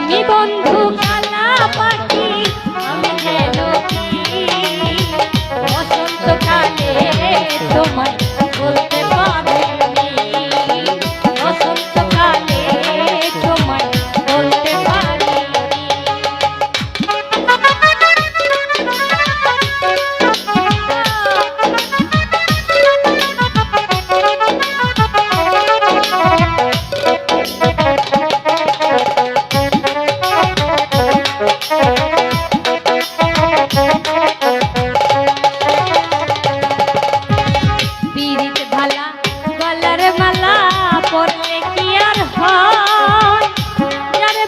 তুমি বন্ধু কালা তোমায়